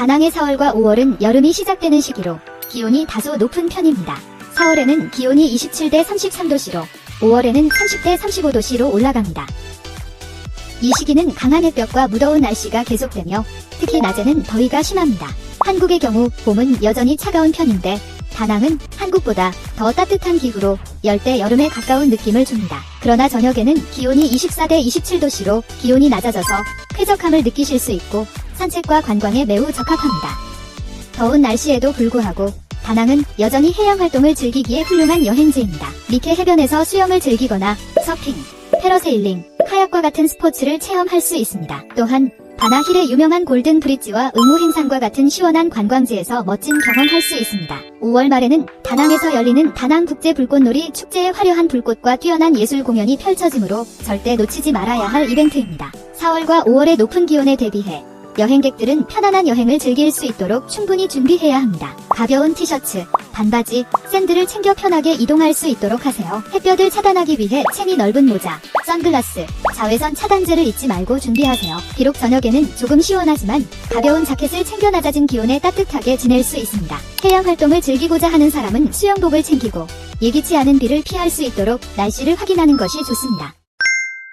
다낭의 4월과 5월은 여름이 시작되는 시기로 기온이 다소 높은 편입니다. 4월에는 기온이 27대 33도씨로 5월에는 30대 35도씨로 올라갑니다. 이 시기는 강한 햇볕과 무더운 날씨가 계속되며 특히 낮에는 더위가 심합니다. 한국의 경우 봄은 여전히 차가운 편인데 다낭은 한국보다 더 따뜻한 기후로 열대 여름에 가까운 느낌을 줍니다. 그러나 저녁에는 기온이 24대 27도씨로 기온이 낮아져서 쾌적함을 느끼실 수 있고 산책과 관광에 매우 적합합니다. 더운 날씨에도 불구하고 다낭은 여전히 해양 활동을 즐기기에 훌륭한 여행지입니다. 미케 해변에서 수영을 즐기거나 서핑, 패러세일링, 카약과 같은 스포츠를 체험할 수 있습니다. 또한 바나힐의 유명한 골든 브릿지와 의무 행상과 같은 시원한 관광지에서 멋진 경험할 수 있습니다. 5월 말에는 다낭에서 열리는 다낭 국제 불꽃놀이 축제의 화려한 불꽃과 뛰어난 예술 공연이 펼쳐지므로 절대 놓치지 말아야 할 이벤트입니다. 4월과 5월의 높은 기온에 대비해 여행객들은 편안한 여행을 즐길 수 있도록 충분히 준비해야 합니다. 가벼운 티셔츠, 반바지, 샌들을 챙겨 편하게 이동할 수 있도록 하세요. 햇볕을 차단하기 위해 채니 넓은 모자, 선글라스, 자외선 차단제를 잊지 말고 준비하세요. 비록 저녁에는 조금 시원하지만 가벼운 자켓을 챙겨 낮아진 기온에 따뜻하게 지낼 수 있습니다. 해양 활동을 즐기고자 하는 사람은 수영복을 챙기고 예기치 않은 비를 피할 수 있도록 날씨를 확인하는 것이 좋습니다.